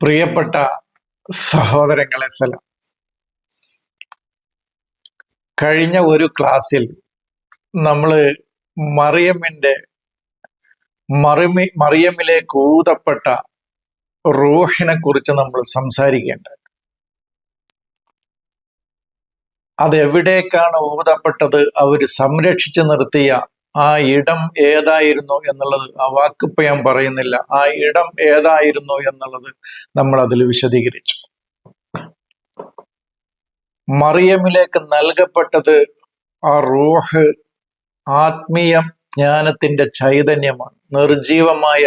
പ്രിയപ്പെട്ട സഹോദരങ്ങളെ സലാം. കഴിഞ്ഞ ഒരു ക്ലാസ്സിൽ നമ്മൾ മറിയമ്മിന്റെ മറിമി മറിയമ്മിലേക്ക് ഊതപ്പെട്ട റൂഹിനെ കുറിച്ച് നമ്മൾ സംസാരിക്കേണ്ടത് അതെവിടേക്കാണ് ഊതപ്പെട്ടത്? അവർ സംരക്ഷിച്ചു നിർത്തിയ ആ ഇടം ഏതായിരുന്നു എന്നുള്ളത് ആ വാക്കിപ്പോ ഞാൻ പറയുന്നില്ല. ആ ഇടം ഏതായിരുന്നു എന്നുള്ളത് നമ്മൾ അതിൽ വിശദീകരിച്ചു. മറിയമിലേക്ക് നൽകപ്പെട്ടത് ആ റൂഹ് ആത്മീയ ജ്ഞാനത്തിന്റെ ചൈതന്യമാണ്. നിർജീവമായ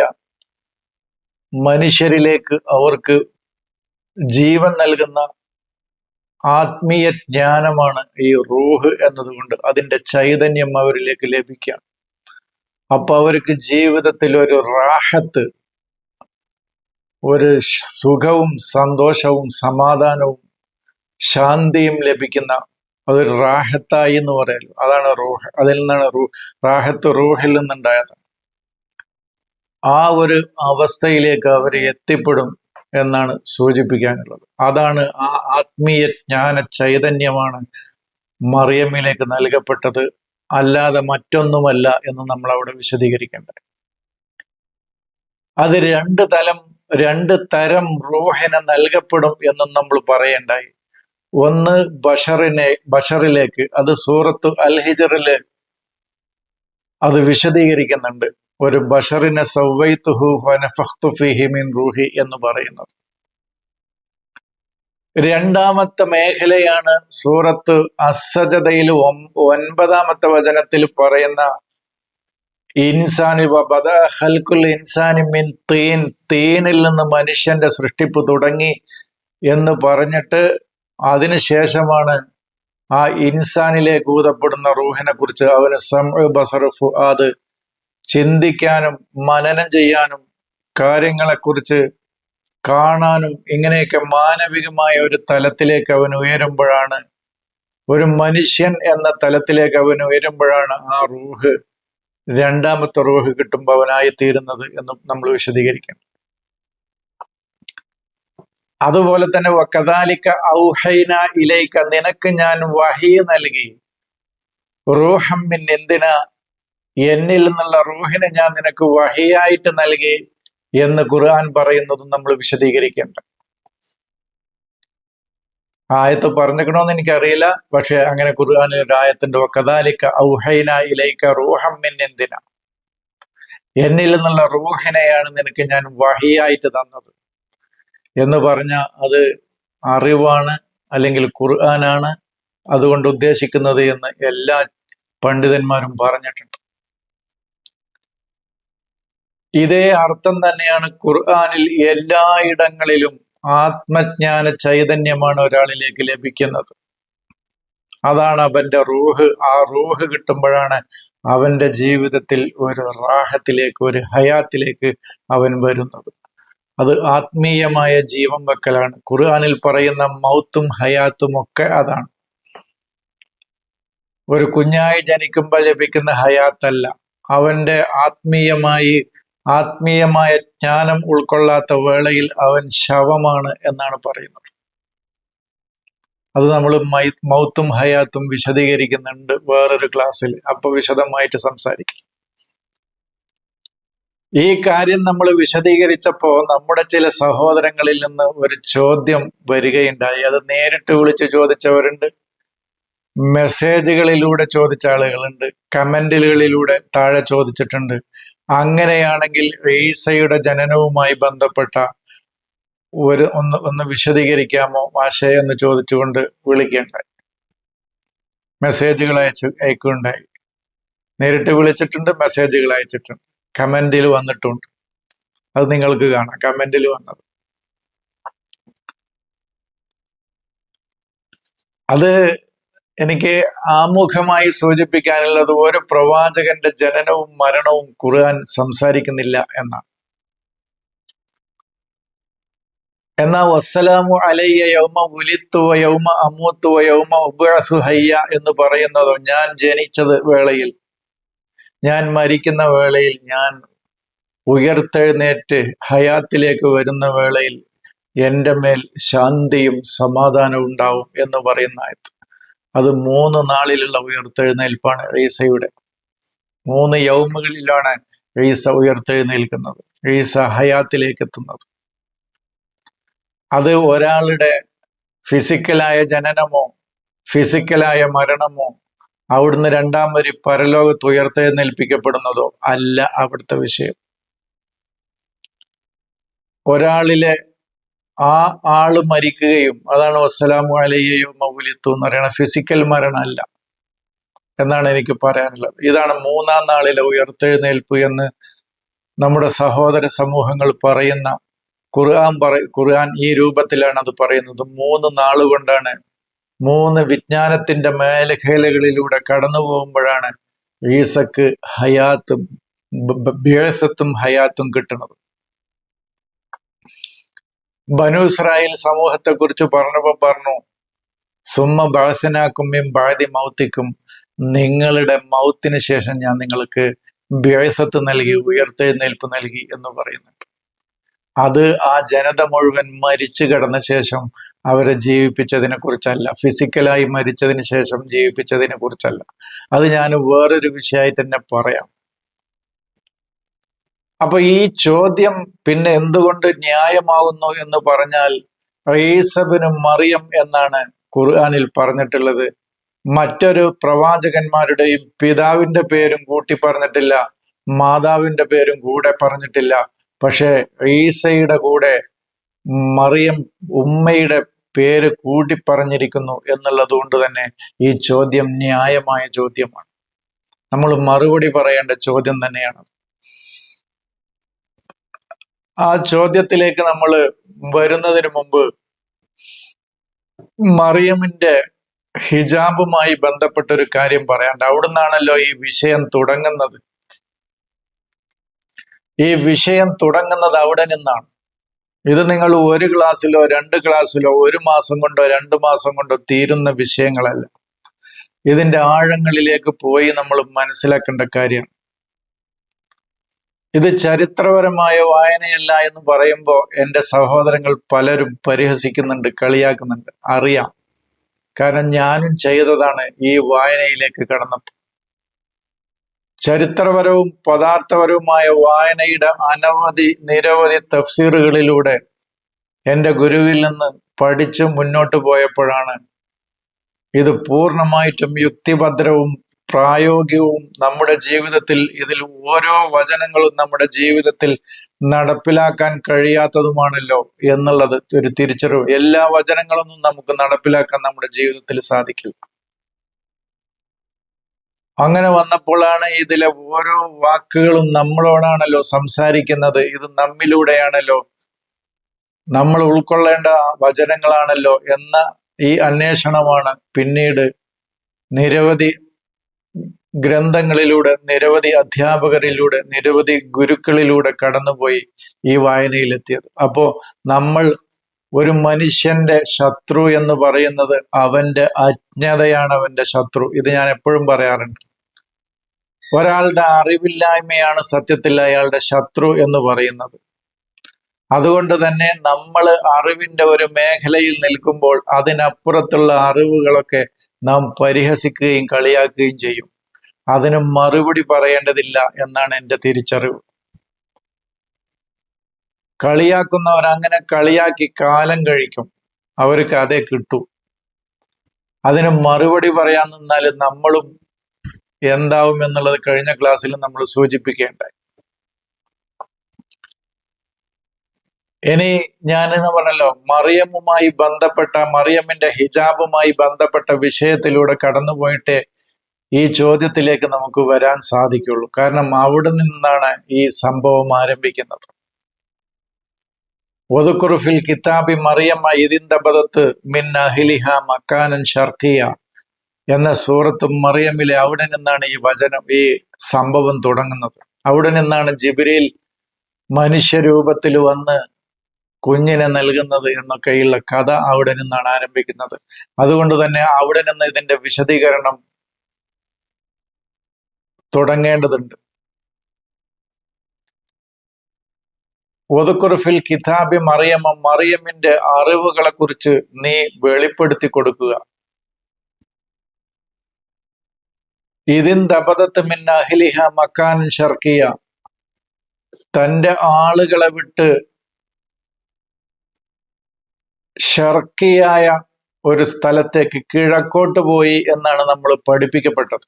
മനുഷ്യരിലേക്ക് അവർക്ക് ജീവൻ നൽകുന്ന ആത്മീയ ജ്ഞാനമാണ് ഈ റൂഹ് എന്നതുകൊണ്ട് അതിന്റെ ചൈതന്യം അവരിലേക്ക് ലഭിക്കാം. അപ്പൊ അവർക്ക് ജീവിതത്തിൽ ഒരു റാഹത്ത് ഒരു സുഖവും സന്തോഷവും സമാധാനവും ശാന്തിയും ലഭിക്കുന്ന അതൊരു റാഹത്തായി എന്ന് പറയലോ അതാണ് റൂഹ്. അതിൽ നിന്നാണ് റൂ റാഹത്ത് റൂഹിൽ നിന്നുണ്ടായത്. ആ ഒരു അവസ്ഥയിലേക്ക് അവർ എത്തിപ്പെടും. എന്നാണ് സൂചിപ്പിക്കാനുള്ളത്. അതാണ് ആ ആത്മീയ ജ്ഞാന ചൈതന്യമാണ് മറിയമ്മിലേക്ക് നൽകപ്പെട്ടത്. അല്ലാതെ മറ്റൊന്നുമല്ല എന്ന് നമ്മൾ അവിടെ വിശദീകരിക്കേണ്ടത്. അത് രണ്ട് തലം രണ്ട് തരം റോഹന നൽകപ്പെടും എന്നും നമ്മൾ പറയണ്ടായി. ഒന്ന് ബഷറിനെ ബഷറിലേക്ക് അത് സൂറത്ത് അൽഹിജറിൽ അത് വിശദീകരിക്കുന്നുണ്ട്. ഒരു ബഷറിനെ മിൻ റൂഹി എന്ന് പറയുന്നത്. രണ്ടാമത്തെ മേഖലയാണ് സൂറത്ത് അസജതയിൽ ഒൻപതാമത്തെ വചനത്തിൽ പറയുന്ന ഇൻസാനി വബദ ഇൻസാനി മിൻ തീൻ തീനിൽ നിന്ന് മനുഷ്യന്റെ സൃഷ്ടിപ്പ് തുടങ്ങി എന്ന് പറഞ്ഞിട്ട് അതിനുശേഷമാണ് ആ ഇൻസാനിലേക്ക് ഊതപ്പെടുന്ന റൂഹിനെ കുറിച്ച് അവന് സം ബസർ ചിന്തിക്കാനും മനനം ചെയ്യാനും കാര്യങ്ങളെക്കുറിച്ച് കാണാനും ഇങ്ങനെയൊക്കെ മാനവികമായ ഒരു തലത്തിലേക്ക് അവൻ ഉയരുമ്പോഴാണ് ഒരു മനുഷ്യൻ എന്ന തലത്തിലേക്ക് അവൻ ഉയരുമ്പോഴാണ് ആ റൂഹ് രണ്ടാമത്തെ റൂഹ് കിട്ടുമ്പോൾ അവനായി തീരുന്നത് എന്ന് നമ്മൾ വിശദീകരിക്കണം. അതുപോലെ തന്നെ വക്കതാലിക്ക ഔഹൈന ഇലൈക്ക നിനക്ക് ഞാൻ വഹി നൽകി. റൂഹമ്മിൻ എന്തിനാ എന്നിൽ നിന്നുള്ള റൂഹിനെ ഞാൻ നിനക്ക് വഹിയായിട്ട് നൽകി എന്ന് ഖുർആൻ പറയുന്നതും നമ്മൾ വിശദീകരിക്കേണ്ട. ആയത്ത് പറഞ്ഞിക്കണോന്ന് എനിക്കറിയില്ല. പക്ഷെ അങ്ങനെ ഖുർആാനിൽ ഒരു ആയത്തിന്റെ കഥാലിക്ക ഔഹൈന ഇലൈക്ക റൂഹമ്മിൻ എന്തിന എന്നിൽ നിന്നുള്ള റൂഹിനെയാണ് നിനക്ക് ഞാൻ വഹിയായിട്ട് തന്നത്. എന്ന് പറഞ്ഞ അത് അറിവാണ് അല്ലെങ്കിൽ ഖുർആനാണ് അതുകൊണ്ട് ഉദ്ദേശിക്കുന്നത് എന്ന് എല്ലാ പണ്ഡിതന്മാരും പറഞ്ഞിട്ടുണ്ട്. ഇതേ അർത്ഥം തന്നെയാണ് ഖുർആാനിൽ എല്ലായിടങ്ങളിലും ആത്മജ്ഞാന ചൈതന്യമാണ് ഒരാളിലേക്ക് ലഭിക്കുന്നത്. അതാണ് അവന്റെ റൂഹ്. ആ റൂഹ് കിട്ടുമ്പോഴാണ് അവന്റെ ജീവിതത്തിൽ ഒരു റാഹത്തിലേക്ക് ഒരു ഹയാത്തിലേക്ക് അവൻ വരുന്നത്. അത് ആത്മീയമായ ജീവൻ വെക്കലാണ്. ഖുർആാനിൽ പറയുന്ന മൗത്തും ഹയാത്തും ഒക്കെ അതാണ്. ഒരു കുഞ്ഞായി ജനിക്കുമ്പോൾ ലഭിക്കുന്ന ഹയാത്തല്ല. അവന്റെ ആത്മീയമായി ആത്മീയമായ ജ്ഞാനം ഉൾക്കൊള്ളാത്ത വേളയിൽ അവൻ ശവമാണ് എന്നാണ് പറയുന്നത്. അത് നമ്മൾ മൗത്തും ഹയാത്തും വിശദീകരിക്കുന്നുണ്ട് വേറൊരു ക്ലാസ്സിൽ. അപ്പൊ വിശദമായിട്ട് സംസാരിക്കും. ഈ കാര്യം നമ്മൾ വിശദീകരിച്ചപ്പോ നമ്മുടെ ചില സഹോദരങ്ങളിൽ നിന്ന് ഒരു ചോദ്യം വരികയുണ്ടായി. അത് നേരിട്ട് വിളിച്ച് ചോദിച്ചവരുണ്ട്. മെസ്സേജുകളിലൂടെ ചോദിച്ച ആളുകളുണ്ട്. കമന്റുകളിലൂടെ താഴെ ചോദിച്ചിട്ടുണ്ട്. അങ്ങനെയാണെങ്കിൽ ഈസയുടെ ജനനവുമായി ബന്ധപ്പെട്ട ഒരു ഒന്ന് ഒന്ന് വിശദീകരിക്കാമോ മാഷേ എന്ന് ചോദിച്ചുകൊണ്ട് വിളിക്കേണ്ട മെസ്സേജുകൾ അയച്ചു അയക്കുകയുണ്ടായി നേരിട്ട് വിളിച്ചിട്ടുണ്ട് മെസ്സേജുകൾ അയച്ചിട്ടുണ്ട്. കമന്റിൽ വന്നിട്ടുണ്ട്. അത് നിങ്ങൾക്ക് കാണാം. കമന്റിൽ വന്നത്. അത് എനിക്ക് ആമുഖമായി സൂചിപ്പിക്കാനുള്ളത് ഒരു പ്രവാചകന്റെ ജനനവും മരണവും ഖുർആൻ സംസാരിക്കുന്നില്ല എന്നാണ്. എന്നാ വസ്സലാമു അലയ്യ യൗമ ഉലിത്തുവ യൗമ അമ്മൂത്തുവ യൗമ ഉബഴസു ഹയ്യ എന്ന് പറയുന്നതോ ഞാൻ ജനിച്ചത് വേളയിൽ ഞാൻ മരിക്കുന്ന വേളയിൽ ഞാൻ ഉയർത്തെഴുന്നേറ്റ് ഹയാത്തിലേക്ക് വരുന്ന വേളയിൽ എന്റെ മേൽ ശാന്തിയും സമാധാനവും ഉണ്ടാവും എന്ന് പറയുന്ന ആയത്ത്. അത് മൂന്ന് നാളിലുള്ള ഉയർത്തെഴുന്നേൽപ്പാണ് ഈസയുടെ. മൂന്ന് യൗമുകളിലാണ് ഈസ ഉയർത്തെഴുന്നേൽക്കുന്നത്. ഈസ ഹയാത്തിലേക്ക് എത്തുന്നത് അത് ഒരാളുടെ ഫിസിക്കലായ ജനനമോ ഫിസിക്കലായ മരണമോ അവിടുന്ന് രണ്ടാം വരി പരലോകത്ത് ഉയർത്തെഴുന്നേൽപ്പിക്കപ്പെടുന്നതോ അല്ല അവിടുത്തെ വിഷയം. ഒരാളിലെ ആ ആൾ മരിക്കുകയും അതാണ് വസ്സലാമു അലയ്യോ മൗലിത്തു എന്ന് പറയുന്നത് ഫിസിക്കൽ മരണമല്ല എന്നാണ് എനിക്ക് പറയാനുള്ളത്. ഇതാണ് മൂന്നാം നാളിലെ ഉയർത്തെഴുന്നേൽപ്പ് എന്ന് നമ്മുടെ സഹോദര സമൂഹങ്ങൾ പറയുന്ന ഖുർആൻ പറ ഖുർആൻ ഈ രൂപത്തിലാണ് അത് പറയുന്നത്. മൂന്ന് നാളുകൊണ്ടാണ് മൂന്ന് വിജ്ഞാനത്തിന്റെ മേലഖേലകളിലൂടെ കടന്നു പോകുമ്പോഴാണ് ഈസക്ക് ഹയാത്തും ബേസത്തും ഹയാത്തും കിട്ടുന്നത്. ബനു ഇസ്രായേൽ സമൂഹത്തെ കുറിച്ച് പറഞ്ഞപ്പോ പറഞ്ഞു സുമ്മ ബഴസനാക്കുമ്യും ബാധി മൗത്തിക്കും നിങ്ങളുടെ മൗത്തിന് ശേഷം ഞാൻ നിങ്ങൾക്ക് വ്യസത്ത് നൽകി ഉയർത്തെഴുന്നേൽപ്പ് നൽകി എന്ന് പറയുന്നുണ്ട്. അത് ആ ജനത മുഴുവൻ മരിച്ചു കിടന്ന ശേഷം അവരെ ജീവിപ്പിച്ചതിനെ കുറിച്ചല്ല. ഫിസിക്കലായി മരിച്ചതിന് ശേഷം ജീവിപ്പിച്ചതിനെ കുറിച്ചല്ല. അത് ഞാൻ വേറൊരു വിഷയമായിട്ട് തന്നെ പറയാം. അപ്പൊ ഈ ചോദ്യം പിന്നെ എന്തുകൊണ്ട് ന്യായമാവുന്നു എന്ന് പറഞ്ഞാൽ ഈസബിനും മറിയം എന്നാണ് ഖുർആാനിൽ പറഞ്ഞിട്ടുള്ളത്. മറ്റൊരു പ്രവാചകന്മാരുടെയും പിതാവിന്റെ പേരും കൂട്ടി പറഞ്ഞിട്ടില്ല മാതാവിന്റെ പേരും കൂടെ പറഞ്ഞിട്ടില്ല. പക്ഷെ ഈസയുടെ കൂടെ മറിയം ഉമ്മയുടെ പേര് കൂട്ടി പറഞ്ഞിരിക്കുന്നു എന്നുള്ളത് കൊണ്ട് തന്നെ ഈ ചോദ്യം ന്യായമായ ചോദ്യമാണ്. നമ്മൾ മറുപടി പറയേണ്ട ചോദ്യം തന്നെയാണ്. ആ ചോദ്യത്തിലേക്ക് നമ്മൾ വരുന്നതിന് മുമ്പ് മറിയമിന്റെ ഹിജാബുമായി ബന്ധപ്പെട്ട ഒരു കാര്യം പറയാണ്ട് അവിടുന്നാണല്ലോ ഈ വിഷയം തുടങ്ങുന്നത്. ഈ വിഷയം തുടങ്ങുന്നത് അവിടെ നിന്നാണ്. ഇത് നിങ്ങൾ ഒരു ക്ലാസ്സിലോ രണ്ട് ക്ലാസ്സിലോ ഒരു മാസം കൊണ്ടോ രണ്ട് മാസം കൊണ്ടോ തീരുന്ന വിഷയങ്ങളല്ല. ഇതിന്റെ ആഴങ്ങളിലേക്ക് പോയി നമ്മൾ മനസ്സിലാക്കേണ്ട കാര്യമാണ് ഇത് ചരിത്രപരമായ വായനയല്ല എന്ന് പറയുമ്പോൾ എന്റെ സഹോദരങ്ങൾ പലരും പരിഹസിക്കുന്നുണ്ട് കളിയാക്കുന്നുണ്ട്. അറിയാം. കാരണം ഞാനും ചെയ്തതാണ് ഈ വായനയിലേക്ക് കടന്നപ്പോൾ ചരിത്രപരവും പദാർത്ഥപരവുമായ വായനയുടെ അനവധി നിരവധി തഫ്സീറുകളിലൂടെ എന്റെ ഗുരുവിൽ നിന്ന് പഠിച്ചു മുന്നോട്ട് പോയപ്പോഴാണ് ഇത് പൂർണമായിട്ടും യുക്തിഭദ്രവും പ്രായോഗികവും നമ്മുടെ ജീവിതത്തിൽ ഇതിൽ ഓരോ വചനങ്ങളും നമ്മുടെ ജീവിതത്തിൽ നടപ്പിലാക്കാൻ കഴിയാത്തതുമാണല്ലോ എന്നുള്ളത് ഒരു തിരിച്ചറിവ്. എല്ലാ വചനങ്ങളൊന്നും നമുക്ക് നടപ്പിലാക്കാൻ നമ്മുടെ ജീവിതത്തിൽ സാധിക്കില്ല. അങ്ങനെ വന്നപ്പോഴാണ് ഇതിലെ ഓരോ വാക്കുകളും നമ്മളോടാണല്ലോ സംസാരിക്കുന്നത്. ഇത് നമ്മിലൂടെയാണല്ലോ. നമ്മൾ ഉൾക്കൊള്ളേണ്ട വചനങ്ങളാണല്ലോ എന്ന ഈ അന്വേഷണമാണ് പിന്നീട് നിരവധി ഗ്രന്ഥങ്ങളിലൂടെ നിരവധി അധ്യാപകരിലൂടെ നിരവധി ഗുരുക്കളിലൂടെ കടന്നുപോയി ഈ വായനയിലെത്തിയത്. അപ്പോൾ നമ്മൾ ഒരു മനുഷ്യന്റെ ശത്രു എന്ന് പറയുന്നത് അവന്റെ അജ്ഞതയാണ് അവന്റെ ശത്രു. ഇത് ഞാൻ എപ്പോഴും പറയാറുണ്ട്. ഒരാളുടെ അറിവില്ലായ്മയാണ് സത്യത്തിൽ അയാളുടെ ശത്രു എന്ന് പറയുന്നത്. അതുകൊണ്ട് തന്നെ നമ്മൾ അറിവിന്റെ ഒരു മേഖലയിൽ നിൽക്കുമ്പോൾ അതിനപ്പുറത്തുള്ള അറിവുകളൊക്കെ നാം പരിഹസിക്കുകയും കളിയാക്കുകയും ചെയ്യും. അതിന് മറുപടി പറയേണ്ടതില്ല എന്നാണ് എന്റെ തിരിച്ചറിവ്. കളിയാക്കുന്നവർ അങ്ങനെ കളിയാക്കി കാലം കഴിക്കും. അവർക്ക് അതേ കിട്ടൂ. അതിന് മറുപടി പറയാൻ നിന്നാൽ നമ്മളും എന്താവും എന്നുള്ളത് കഴിഞ്ഞ ക്ലാസ്സിൽ നമ്മൾ സൂചിപ്പിക്കേണ്ടായി. ഇനി ഞാനെന്ന് പറഞ്ഞല്ലോ മറിയമ്മുമായി ബന്ധപ്പെട്ട മറിയമ്മിന്റെ ഹിജാബുമായി ബന്ധപ്പെട്ട വിഷയത്തിലൂടെ കടന്നുപോയിട്ട് ഈ ചോദ്യത്തിലേക്ക് നമുക്ക് വരാൻ സാധിക്കുള്ളൂ. കാരണം അവിടെ നിന്നാണ് ഈ സംഭവം ആരംഭിക്കുന്നത്. ഒതുക്കുറുഫിൽ കിതാബി മറിയമ്മ ഇതിന്തപദത്ത് മിൻ അഹിലിഹ മക്കാനൻ ഷർക്കിയ എന്ന സൂറത്ത് മറിയമ്മിലെ അവിടെ നിന്നാണ് ഈ വചനം ഈ സംഭവം തുടങ്ങുന്നത്. അവിടെ നിന്നാണ് ജിബിരിയിൽ മനുഷ്യരൂപത്തിൽ വന്ന് കുഞ്ഞിനെ നൽകുന്നത് എന്നൊക്കെയുള്ള കഥ അവിടെ നിന്നാണ് ആരംഭിക്കുന്നത്. അതുകൊണ്ട് തന്നെ അവിടെ നിന്ന് ഇതിന്റെ വിശദീകരണം തുടങ്ങേണ്ടതുണ്ട്. ഒതുക്കുറിഫിൽ കിതാബി മറിയമ്മ മറിയമ്മിന്റെ അറിവുകളെ കുറിച്ച് നീ വെളിപ്പെടുത്തി കൊടുക്കുക. ഇതിൻ തപതത്ത് മിൻ അഹ്ലിഹ മക്കാൻ ഷർക്കിയ. തന്റെ ആളുകളെ വിട്ട് ഷർക്കിയായ ഒരു സ്ഥലത്തേക്ക് കിഴക്കോട്ട് പോയി എന്നാണ് നമ്മൾ പഠിപ്പിക്കപ്പെട്ടത്.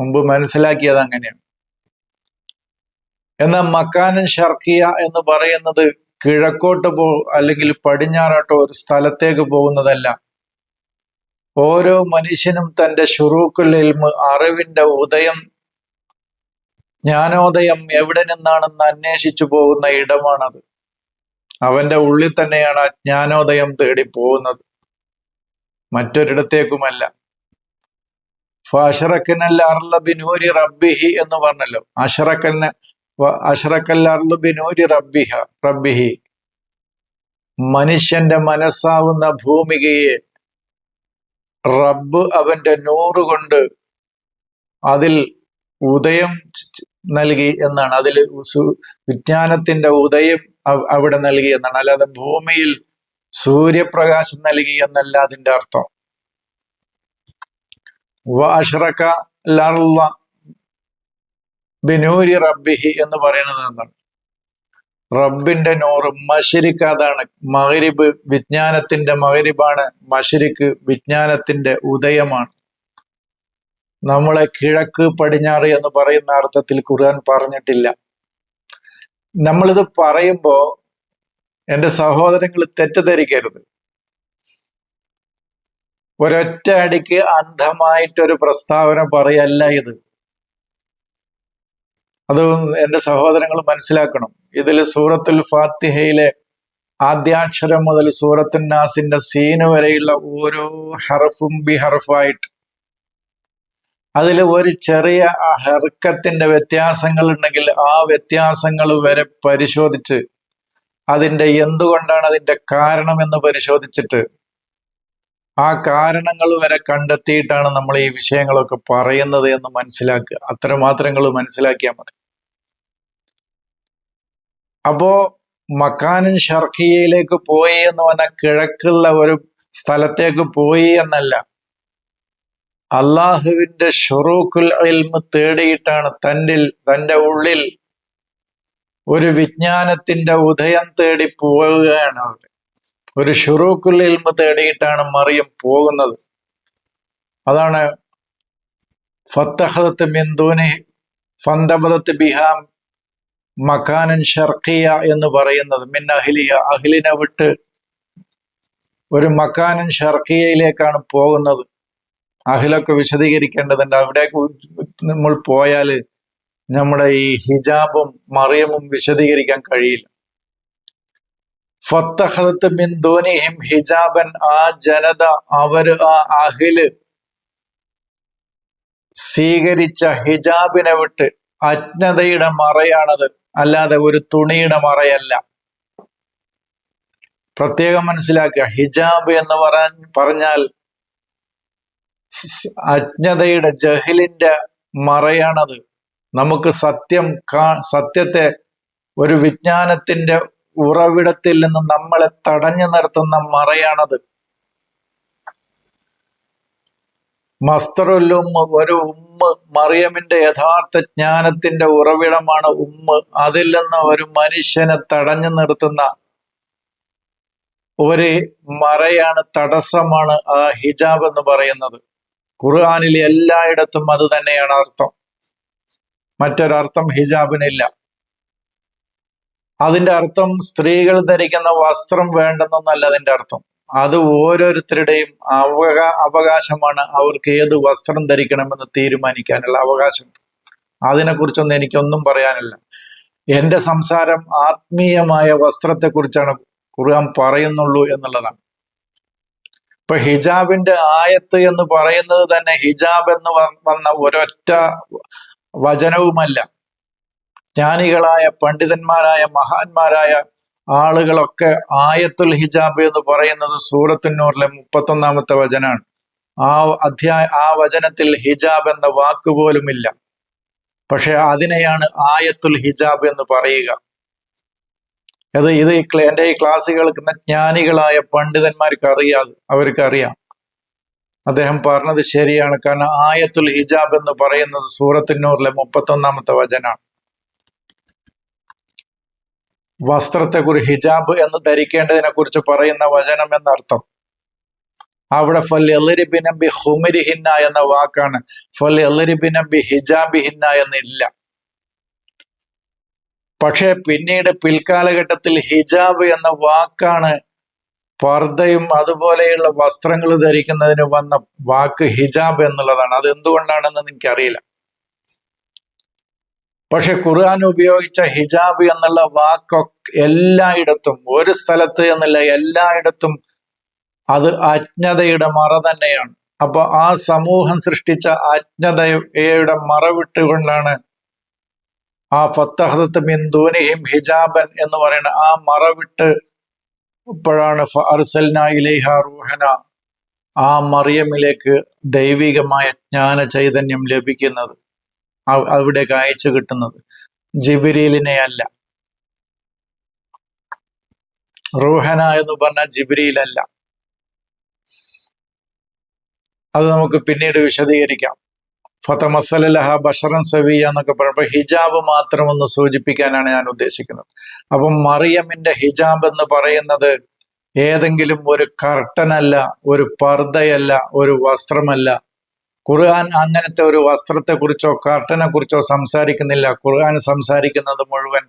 മുമ്പ് മനസ്സിലാക്കിയത് അങ്ങനെയാണ്. എന്നാൽ മക്കാനൻ ഷർക്കിയ എന്ന് പറയുന്നത് കിഴക്കോട്ട് പോ അല്ലെങ്കിൽ പടിഞ്ഞാറോട്ടോ ഒരു സ്ഥലത്തേക്ക് പോകുന്നതല്ല. ഓരോ മനുഷ്യനും തന്റെ ഷുറൂക്കുൽ അറിവിന്റെ ഉദയം ജ്ഞാനോദയം എവിടെ നിന്നാണെന്ന് അന്വേഷിച്ചു പോകുന്ന ഇടമാണത്. അവന്റെ ഉള്ളിൽ തന്നെയാണ് ആ ജ്ഞാനോദയം തേടി പോകുന്നത്. മറ്റൊരിടത്തേക്കുമല്ല. ബിനൂരി റബ്ബിഹി എന്ന് പറഞ്ഞല്ലോ. അഷറക്കന്നെ അഷറക്കല്ല ബിനൂരി റബ്ബിഹ റബ്ബിഹി. മനുഷ്യന്റെ മനസ്സാവുന്ന ഭൂമികയെ റബ്ബ് അവന്റെ നൂറ് കൊണ്ട് അതിൽ ഉദയം നൽകി എന്നാണ്. അതിൽ വിജ്ഞാനത്തിന്റെ ഉദയം അവിടെ നൽകി എന്നാണ്. അല്ലാതെ ഭൂമിയിൽ സൂര്യപ്രകാശം നൽകി എന്നല്ല അതിന്റെ അർത്ഥം. വാഷറക്ക ബിനൂരി റബ്ബിഹി എന്ന് പറയുന്നത് എന്താണ്? റബ്ബിന്റെ നൂറ് മഷിരിക്ക് അതാണ്. മകരിബ് വിജ്ഞാനത്തിന്റെ മകരിബാണ് മഷിരിക്ക് വിജ്ഞാനത്തിന്റെ ഉദയമാണ്. നമ്മളെ കിഴക്ക് പടിഞ്ഞാറ് എന്ന് പറയുന്ന അർത്ഥത്തിൽ ഖുർആൻ പറഞ്ഞിട്ടില്ല. നമ്മളിത് പറയുമ്പോ എന്റെ സഹോദരങ്ങൾ തെറ്റിദ്ധരിക്കരുത്. ഒരൊറ്റ അടിക്ക് അന്ധമായിട്ടൊരു പ്രസ്താവന പറയല്ല ഇത്. അത് എന്റെ സഹോദരങ്ങൾ മനസ്സിലാക്കണം. ഇതിൽ സൂറത്തുൽ ഫാത്തിഹയിലെ ആദ്യാക്ഷരം മുതൽ സൂറത്തുൽ നാസിന്റെ സീന് വരെയുള്ള ഓരോ ഹർഫും ബി ഹർഫായിട്ട് അതിൽ ഒരു ചെറിയ ഹർക്കത്തിന്റെ വ്യത്യാസങ്ങൾ ഉണ്ടെങ്കിൽ ആ വ്യത്യാസങ്ങൾ വരെ പരിശോധിച്ച് അതിന്റെ എന്തുകൊണ്ടാണ് അതിന്റെ കാരണം എന്ന് പരിശോധിച്ചിട്ട് ആ കാരണങ്ങൾ വരെ കണ്ടെത്തിയിട്ടാണ് നമ്മൾ ഈ വിഷയങ്ങളൊക്കെ പറയുന്നത് എന്ന് മനസ്സിലാക്കുക. അത്രമാത്രങ്ങൾ മനസ്സിലാക്കിയാൽ മതി. അപ്പോ മക്കാനൻ ഷർഖിയയിലേക്ക് പോയി എന്ന് പറഞ്ഞാൽ കിഴക്കുള്ള ഒരു സ്ഥലത്തേക്ക് പോയി എന്നല്ല. അള്ളാഹുവിന്റെ ഷുറൂഖുൽ ഇൽമ് തേടിയിട്ടാണ് തന്റെ തന്റെ ഉള്ളിൽ ഒരു വിജ്ഞാനത്തിന്റെ ഉദയം തേടി പോവുകയാണ് അവർ. ഒരു ഷുറൂഖുൽ ഇൽമ തേടിയിട്ടാണ് മറിയം പോകുന്നത്. അതാണ് ഫത്തഹദത്ത് മിന്ദൂനി ഫന്തബദത്ത് ബിഹാം മക്കാനൻ ഷർക്കിയ എന്ന് പറയുന്നത്. മിൻ അഹിലിയ അഹിലിനെ വിട്ട് ഒരു മക്കാനൻ ഷർക്കിയയിലേക്കാണ് പോകുന്നത്. അഹിലൊക്കെ വിശദീകരിക്കേണ്ടതുണ്ട്. അവിടേക്ക് നമ്മൾ പോയാൽ നമ്മുടെ ഈ ഹിജാബും മറിയമും വിശദീകരിക്കാൻ കഴിയില്ല. ഫത്തഹത്ത് മിൻ ഹിജാബൻ ആ ജനത അവർ ആ അഹിൽ സ്വീകരിച്ച ഹിജാബിനെ വിട്ട് അജ്ഞതയുടെ മറയാണത്. അല്ലാതെ ഒരു തുണിയുടെ മറയല്ല. പ്രത്യേകം മനസ്സിലാക്കുക. ഹിജാബ് എന്ന് പറയാൻ പറഞ്ഞാൽ അജ്ഞതയുടെ ജഹിലിന്റെ മറയാണത്. നമുക്ക് സത്യം കാ സത്യത്തെ ഒരു വിജ്ഞാനത്തിന്റെ ഉറവിടത്തിൽ നിന്ന് നമ്മളെ തടഞ്ഞു നിർത്തുന്ന മറയാണത്. മസ്തറുല്ലുമ്മ ഒരു ഉമ്മ മറിയമിന്റെ യഥാർത്ഥ ജ്ഞാനത്തിന്റെ ഉറവിടമാണ് ഉമ്മ. അതിൽ നിന്ന് ഒരു മനുഷ്യനെ തടഞ്ഞു നിർത്തുന്ന ഒരു മറയാണ് തടസ്സമാണ് ആ ഹിജാബ് എന്ന് പറയുന്നത്. ഖുർആാനിൽ എല്ലായിടത്തും അത് തന്നെയാണ് അർത്ഥം. മറ്റൊരർത്ഥം ഹിജാബിനില്ല. അതിന്റെ അർത്ഥം സ്ത്രീകൾ ധരിക്കുന്ന വസ്ത്രം വേണ്ടെന്നൊന്നല്ല അതിന്റെ അർത്ഥം. അത് ഓരോരുത്തരുടെയും അവകാ അവകാശമാണ്. അവർക്ക് ഏത് വസ്ത്രം ധരിക്കണമെന്ന് തീരുമാനിക്കാനുള്ള അവകാശം. അതിനെക്കുറിച്ചൊന്നും എനിക്കൊന്നും പറയാനില്ല. എന്റെ സംസാരം ആത്മീയമായ വസ്ത്രത്തെക്കുറിച്ചാണ് ഖുർആൻ പറയുന്നുള്ളൂ എന്നുള്ളതാണ്. ഇപ്പൊ ഹിജാബിന്റെ ആയത്ത് എന്ന് പറയുന്നത് തന്നെ ഹിജാബ് എന്ന് വന്ന ഒരൊറ്റ വചനവുമല്ല. ജ്ഞാനികളായ പണ്ഡിതന്മാരായ മഹാന്മാരായ ആളുകളൊക്കെ ആയത്തുൽ ഹിജാബ് എന്ന് പറയുന്നത് സൂറത്തുന്നൂറിലെ മുപ്പത്തൊന്നാമത്തെ വചനാണ് ആ അധ്യായ ആ വചനത്തിൽ ഹിജാബ് എന്ന വാക്ക് പോലുമില്ല പക്ഷെ അതിനെയാണ് ആയത്തുൽ ഹിജാബ് എന്ന് പറയുക. അത് ഇത് എന്റെ ഈ ക്ലാസ് കേൾക്കുന്ന ജ്ഞാനികളായ പണ്ഡിതന്മാർക്ക് അറിയാം അദ്ദേഹം പറഞ്ഞത് ശരിയാണ്. കാരണം ആയത്തുൽ ഹിജാബ് എന്ന് പറയുന്നത് സൂറത്തിനൂറിലെ മുപ്പത്തൊന്നാമത്തെ വചനാണ് വസ്ത്രത്തെ കുറിച്ച് ഹിജാബ് എന്ന് ധരിക്കേണ്ടതിനെ കുറിച്ച് പറയുന്ന വചനം എന്നർത്ഥം. അവിടെ ഫൽ എലരിബിനബി ഹുമരിഹിന്ന എന്ന വാക്കാണ്. ഫൽ എലരിബിനബി ഹിജാബിഹിന്ന എന്നില്ല. പക്ഷേ പിന്നീട് പിൽക്കാലഘട്ടത്തിൽ ഹിജാബ് എന്ന വാക്കാണ് പർദ്ദയും അതുപോലെയുള്ള വസ്ത്രങ്ങൾ ധരിക്കുന്നതിന് വന്ന വാക്ക് ഹിജാബ് എന്നുള്ളതാണ്. അത് എന്തുകൊണ്ടാണെന്ന് എനിക്കറിയില്ല പക്ഷെ ഖുർആൻ ഉപയോഗിച്ച ഹിജാബ് എന്നുള്ള വാക്കൊക്കെ എല്ലായിടത്തും ഒരു സ്ഥലത്ത് എന്നല്ല എല്ലായിടത്തും അത് അജ്ഞതയുടെ മറ തന്നെയാണ്. അപ്പൊ ആ സമൂഹം സൃഷ്ടിച്ച അജ്ഞതയുടെ മറ വിട്ടുകൊണ്ടാണ് ആ ഫത്തഹദത്ത് മിൻ ഹിജാബൻ എന്ന് പറയുന്ന ആ മറ വിട്ട് ഇപ്പോഴാണ് അർസൽന ഇലേഹ റൂഹന ആ മറിയമിലേക്ക് ദൈവികമായ ജ്ഞാന ചൈതന്യം ലഭിക്കുന്നത് അവിടെ അവിടേക്ക് അയച്ചു കിട്ടുന്നത്. ജിബിരിലിനെ അല്ല റൂഹന എന്ന് പറഞ്ഞ ജിബിരിയിലല്ല അത് നമുക്ക് പിന്നീട് വിശദീകരിക്കാം. ഫതമസലഹ ബഷറൻ സവിയ എന്നൊക്കെ പറയുമ്പോൾ ഹിജാബ് മാത്രം ഒന്ന് സൂചിപ്പിക്കാനാണ് ഞാൻ ഉദ്ദേശിക്കുന്നത്. അപ്പം മറിയമിന്റെ ഹിജാബ് എന്ന് പറയുന്നത് ഏതെങ്കിലും ഒരു കർട്ടനല്ല ഒരു പർദ്ദയല്ല ഒരു വസ്ത്രമല്ല. ഖുർആൻ അങ്ങനത്തെ ഒരു വസ്ത്രത്തെക്കുറിച്ചോ കർട്ടനെ കുറിച്ചോ സംസാരിക്കുന്നില്ല. ഖുർആൻ സംസാരിക്കുന്നത് മുഴുവൻ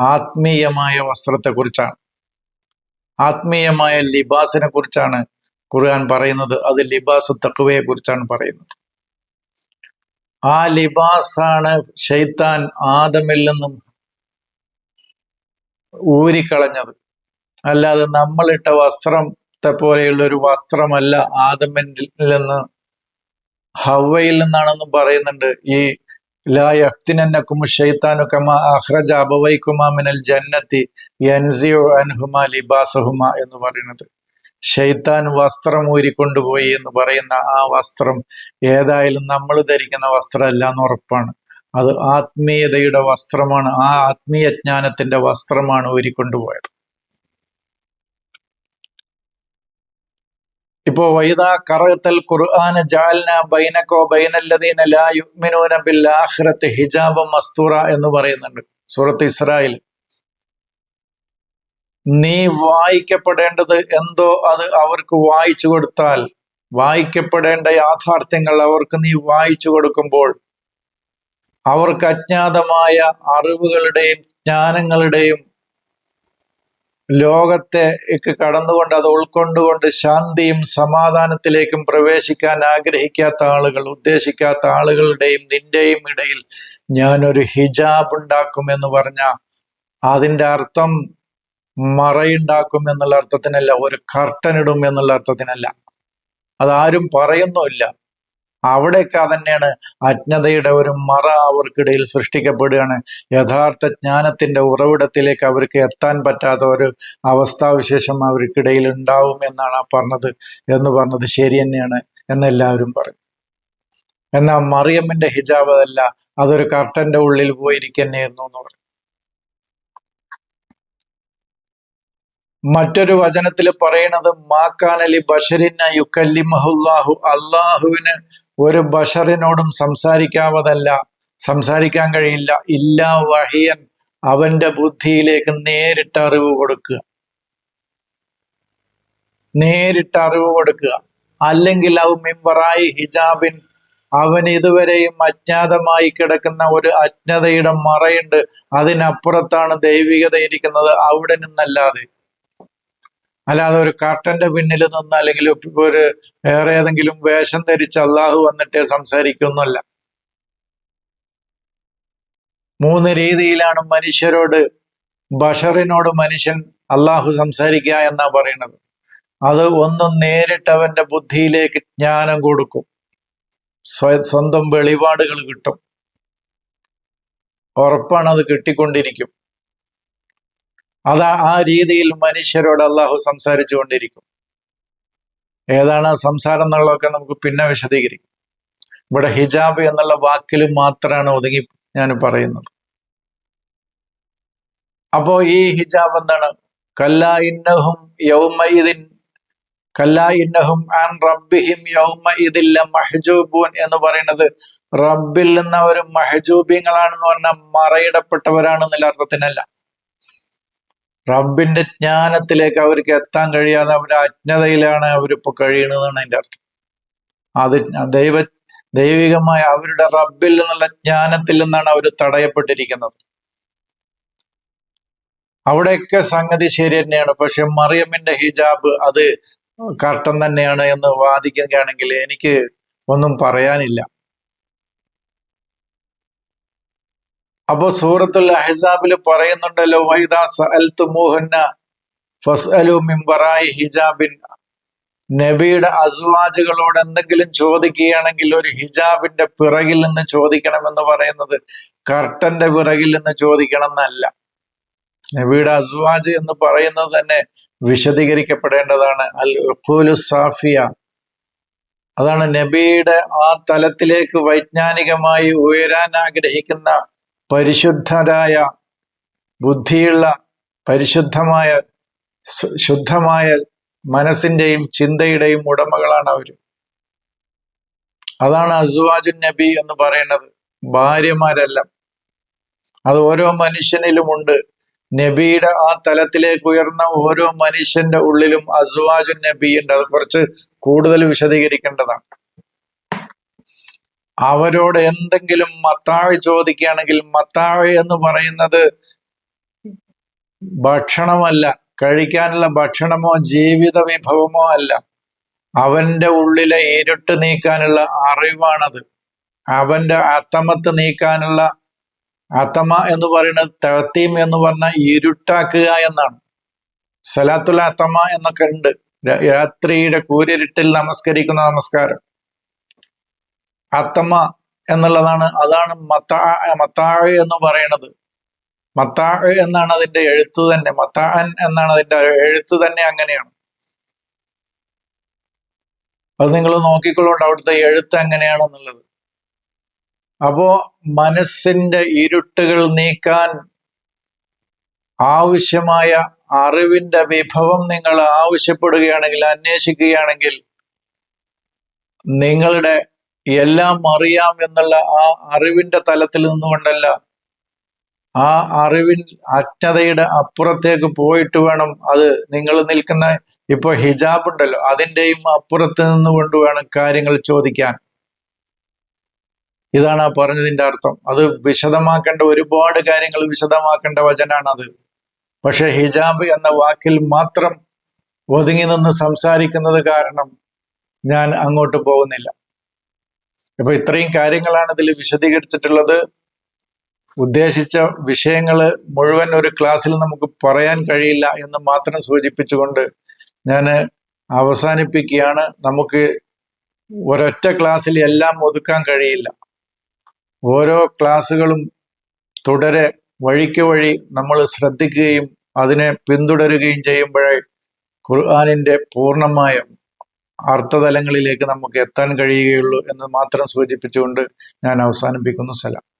ആത്മീയമായ വസ്ത്രത്തെ കുറിച്ചാണ് ആത്മീയമായ ലിബാസിനെ കുറിച്ചാണ് ഖുർആൻ പറയുന്നത്. അത് ലിബാസ് തക്കുവയെ കുറിച്ചാണ് പറയുന്നത്. ആ ലിബാസാണ് ഷെയ്ത്താൻ ആദമിൽ നിന്നും ഊരിക്കളഞ്ഞത്. അല്ലാതെ നമ്മളിട്ട വസ്ത്രത്തെ പോലെയുള്ള ഒരു വസ്ത്രമല്ല ആദമിൽ നിന്ന് ഹവയിൽ നിന്നാണെന്നും പറയുന്നുണ്ട് ഈ എന്ന് പറയുന്നത്. ഷെയ്ത്താൻ വസ്ത്രം ഊരിക്കൊണ്ടുപോയി എന്ന് പറയുന്ന ആ വസ്ത്രം ഏതായാലും നമ്മൾ ധരിക്കുന്ന വസ്ത്രമല്ല എന്ന് ഉറപ്പാണ്. അത് ആത്മീയതയുടെ വസ്ത്രമാണ്. ആ ആത്മീയ ജ്ഞാനത്തിന്റെ വസ്ത്രമാണ് ഊരിക്കൊണ്ടുപോയത് ഇപ്പോ വൈദാ കറത്തൽ ഖുർആന ജാൽന ബൈനക്കോ ബൈനല്ലദീന ലാ യുഅ്മിനൂന ബിൽ ആഖിറത്തി ഹിജാബ മസ്തൂറ എന്ന് പറയുന്നുണ്ട്. സൂറത്ത് ഇസ്രായേൽ. നീ വായിക്കപ്പെടേണ്ടത് എന്തോ അത് അവർക്ക് വായിച്ചു കൊടുത്താൽ വായിക്കപ്പെടേണ്ട യാഥാർത്ഥ്യങ്ങൾ അവർക്ക് നീ വായിച്ചു കൊടുക്കുമ്പോൾ അവർക്ക് അജ്ഞാതമായ അറിവുകളുടെയും ജ്ഞാനങ്ങളുടെയും ലോകത്തെ കടന്നുകൊണ്ട് അത് ഉൾക്കൊണ്ടുകൊണ്ട് ശാന്തിയും സമാധാനത്തിലേക്കും പ്രവേശിക്കാൻ ആഗ്രഹിക്കാത്ത ആളുകൾ ഉദ്ദേശിക്കാത്ത ആളുകളുടെയും നിന്റെയും ഇടയിൽ ഞാനൊരു ഹിജാബ് ഉണ്ടാക്കും എന്ന് പറഞ്ഞ അതിന്റെ അർത്ഥം മറയുണ്ടാക്കും എന്നുള്ള അർത്ഥത്തിനല്ല ഒരു കർട്ടൻ ഇടും എന്നുള്ള അർത്ഥത്തിനല്ല. അതാരും പറയുന്നുമില്ല. അവിടെയൊക്കെ തന്നെയാണ് അജ്ഞതയുടെ ഒരു മറ അവർക്കിടയിൽ സൃഷ്ടിക്കപ്പെടുകയാണ്. യഥാർത്ഥ ജ്ഞാനത്തിന്റെ ഉറവിടത്തിലേക്ക് അവർക്ക് എത്താൻ പറ്റാത്ത ഒരു അവസ്ഥാവിശേഷം അവർക്കിടയിൽ ഉണ്ടാവും എന്നാണ് ആ പറഞ്ഞത് എന്ന് പറഞ്ഞത് ശരി തന്നെയാണ് എന്നെല്ലാവരും പറയും. എന്നാൽ മറിയമ്മിന്റെ ഹിജാബ് അതല്ല അതൊരു കർട്ടന്റെ ഉള്ളിൽ പോയിരിക്കുന്നതായിരുന്നു എന്ന് പറയും. മറ്റൊരു വചനത്തിൽ പറയണത് മാക്കാനലി ബഷറിന യുക്കല്ലിമഹുല്ലാഹു അള്ളാഹുവിന് ഒരു ബഷറിനോടും സംസാരിക്കാവതല്ല സംസാരിക്കാൻ കഴിയില്ല. ഇല്ലാ വഹിയൻ അവന്റെ ബുദ്ധിയിലേക്ക് നേരിട്ട് അറിവ് കൊടുക്കുക. നേരിട്ട് അറിവ് കൊടുക്കുക. അല്ലെങ്കിൽ അവ മിമ്പറായി ഹിജാബിൻ അവൻ ഇതുവരെയും അജ്ഞാതമായി കിടക്കുന്ന ഒരു അജ്ഞതയുടെ മറയുണ്ട്. അതിനപ്പുറത്താണ് ദൈവികത ഇരിക്കുന്നത്. അവിടെ നിന്നല്ലാതെ. അല്ലാതെ ഒരു കർട്ടന്റെ പിന്നിൽ നിന്ന് അല്ലെങ്കിൽ ഒരു വേറെ ഏതെങ്കിലും വേഷം ധരിച്ച് അള്ളാഹു വന്നിട്ട് സംസാരിക്കുന്നല്ല മൂന്ന് രീതിയിലാണ് മനുഷ്യരോട് ബഷറിനോട് മനുഷ്യൻ അള്ളാഹു സംസാരിക്കുക എന്നാ പറയുന്നത്. അത് ഒന്നും നേരിട്ട് അവന്റെ ബുദ്ധിയിലേക്ക് ജ്ഞാനം കൊടുക്കും. സ്വ- സ്വന്തം വെളിപാടുകൾ കിട്ടും. ഉറപ്പാണ് അത് കിട്ടിക്കൊണ്ടിരിക്കും. അത് ആ- രീതിയിൽ മനുഷ്യരോട് അള്ളാഹു സംസാരിച്ചു കൊണ്ടിരിക്കും ഏതാണ് സംസാരം എന്നുള്ളതൊക്കെ നമുക്ക് പിന്നെ വിശദീകരിക്കും. ഇവിടെ ഹിജാബ് എന്നുള്ള വാക്കിൽ മാത്രമാണ് ഒതുങ്ങി ഞാൻ പറയുന്നത്. അപ്പോ ഈ ഹിജാബ് എന്താണ്? കല്ലാ ഇന്നഹും യൗമഇദിൻ കല്ലാ ഇന്നഹും ആൻ റബ്ബിഹിം യൗമഇദില്ല മഹജൂബൂൻ എന്ന് പറയുന്നത് റബ്ബിൽ നിന്ന് അവർ മഹജൂബിങ്ങളാണെന്ന് പറഞ്ഞാൽ മറയിടപ്പെട്ടവരാണെന്നുള്ള അർത്ഥത്തിനല്ല. റബ്ബിന്റെ ജ്ഞാനത്തിലേക്ക് അവർക്ക് എത്താൻ കഴിയാതെ അവർ അജ്ഞതയിലാണ് അവരിപ്പോ കഴിയണതെന്നാണ് അതിന്റെ അർത്ഥം. അത് ദൈവ ദൈവികമായ അവരുടെ റബ്ബിൽ നിന്നുള്ള ജ്ഞാനത്തിൽ നിന്നാണ് അവർ തടയപ്പെട്ടിരിക്കുന്നത്. അവിടെയൊക്കെ സംഗതി ശരി തന്നെയാണ്. പക്ഷെ മറിയമ്മിന്റെ ഹിജാബ് അത് കർട്ടൻ തന്നെയാണ് എന്ന് വാദിക്കുകയാണെങ്കിൽ എനിക്ക് ഒന്നും പറയാനില്ല. അപ്പോ സൂറത്തുൽ അഹ്സാബിൽ പറയുന്നുണ്ടല്ലോ ഹിജാബിൻ. നബിയുടെ അസ്വാജുകളോട് എന്തെങ്കിലും ചോദിക്കുകയാണെങ്കിൽ ഒരു ഹിജാബിന്റെ പിറകിൽ നിന്ന് ചോദിക്കണമെന്ന് പറയുന്നത് കർട്ടന്റെ പിറകിൽ നിന്ന് ചോദിക്കണം എന്നല്ല നബിയുടെ അസ്വാജ് എന്ന് പറയുന്നത് തന്നെ വിശദീകരിക്കപ്പെടേണ്ടതാണ്. അൽ ഉഖൂലു സാഫിയ. അതാണ് നബിയുടെ ആ തലത്തിലേക്ക് വൈജ്ഞാനികമായി ഉയരാൻ ആഗ്രഹിക്കുന്ന പരിശുദ്ധരായ ബുദ്ധിയുള്ള പരിശുദ്ധമായ ശുദ്ധമായ മനസ്സിന്റെയും ചിന്തയുടെയും ഉടമകളാണ് അവർ അതാണ് അസുവാജു നബി എന്ന് പറയുന്നത്. ഭാര്യമാരല്ല. അത് ഓരോ മനുഷ്യനിലും ഉണ്ട് നബിയുടെ ആ തലത്തിലേക്ക് ഉയർന്ന ഓരോ മനുഷ്യന്റെ ഉള്ളിലും അസുവാജു നബി ഉണ്ട് അത് കുറച്ച് കൂടുതൽ വിശദീകരിക്കേണ്ടതാണ്. അവരോട് എന്തെങ്കിലും മത്താഴ് ചോദിക്കുകയാണെങ്കിൽ മത്താഴ് എന്ന് പറയുന്നത് ഭക്ഷണമല്ല കഴിക്കാനുള്ള ഭക്ഷണമോ ജീവിത വിഭവമോ അല്ല. അവന്റെ ഉള്ളിലെ ഇരുട്ട് നീക്കാനുള്ള അറിവാണത്. അവന്റെ അത്തമത്ത് നീക്കാനുള്ള അത്തമ എന്ന് പറയുന്നത് തഴത്തീം എന്ന് പറഞ്ഞ ഇരുട്ടാക്കുക എന്നാണ്. സലാത്തുൽ അത്തമ എന്നൊക്കെ ഉണ്ട്. രാത്രിയുടെ കൂരിരുട്ടിൽ നമസ്കരിക്കുന്ന നമസ്കാരം. അത്തമ എന്നുള്ളതാണ് അതാണ് മത്താ മത്താഴ് എന്ന് പറയുന്നത് മത്താഴ് എന്നാണ് അതിന്റെ എഴുത്ത് തന്നെ മത്താൻ എന്നാണ് അതിന്റെ എഴുത്ത് തന്നെ അങ്ങനെയാണ്. അത് നിങ്ങൾ നോക്കിക്കൊള്ളുകൊണ്ട് അവിടുത്തെ എഴുത്ത് എങ്ങനെയാണെന്നുള്ളത് അപ്പോ മനസ്സിന്റെ ഇരുട്ടുകൾ നീക്കാൻ ആവശ്യമായ അറിവിന്റെ വിഭവം നിങ്ങൾ ആവശ്യപ്പെടുകയാണെങ്കിൽ അന്വേഷിക്കുകയാണെങ്കിൽ നിങ്ങളുടെ എല്ലാം അറിയാം എന്നുള്ള ആ അറിവിന്റെ തലത്തിൽ നിന്നുകൊണ്ടല്ല ആ അറിവിൻ അജ്ഞതയുടെ അപ്പുറത്തേക്ക് പോയിട്ട് വേണം അത് നിങ്ങൾ നിൽക്കുന്ന. ഇപ്പൊ ഹിജാബ് ഉണ്ടല്ലോ അതിന്റെയും അപ്പുറത്ത് നിന്നുകൊണ്ട് വേണം കാര്യങ്ങൾ ചോദിക്കാൻ. ഇതാണ് ആ പറഞ്ഞതിന്റെ അർത്ഥം. അത് വിശദമാക്കേണ്ട ഒരുപാട് കാര്യങ്ങൾ വിശദമാക്കേണ്ട വചനാണ് അത് പക്ഷെ ഹിജാബ് എന്ന വാക്കിൽ മാത്രം ഒതുങ്ങി നിന്ന് സംസാരിക്കുന്നത് കാരണം ഞാൻ അങ്ങോട്ട് പോകുന്നില്ല. ഇപ്പൊ ഇത്രയും കാര്യങ്ങളാണ് ഇതിൽ വിശദീകരിച്ചിട്ടുള്ളത്. ഉദ്ദേശിച്ച വിഷയങ്ങൾ മുഴുവൻ ഒരു ക്ലാസ്സിൽ നമുക്ക് പറയാൻ കഴിയില്ല എന്ന് മാത്രം സൂചിപ്പിച്ചുകൊണ്ട് ഞാൻ അവസാനിപ്പിക്കുകയാണ്. നമുക്ക് ഒരൊറ്റ ക്ലാസ്സിൽ എല്ലാം ഒതുക്കാൻ കഴിയില്ല. ഓരോ ക്ലാസ്സുകളും തുടരെ വഴിക്ക് വഴി നമ്മൾ ശ്രദ്ധിക്കുകയും അതിനെ പിന്തുടരുകയും ചെയ്യുമ്പോഴേ ഖുർആാനിന്റെ പൂർണമായ അർത്ഥതലങ്ങളിലേക്ക് നമുക്ക് എത്താൻ കഴിയുകയുള്ളൂ എന്ന് മാത്രം സൂചിപ്പിച്ചുകൊണ്ട് ഞാൻ അവസാനിപ്പിക്കുന്നു. സലാം.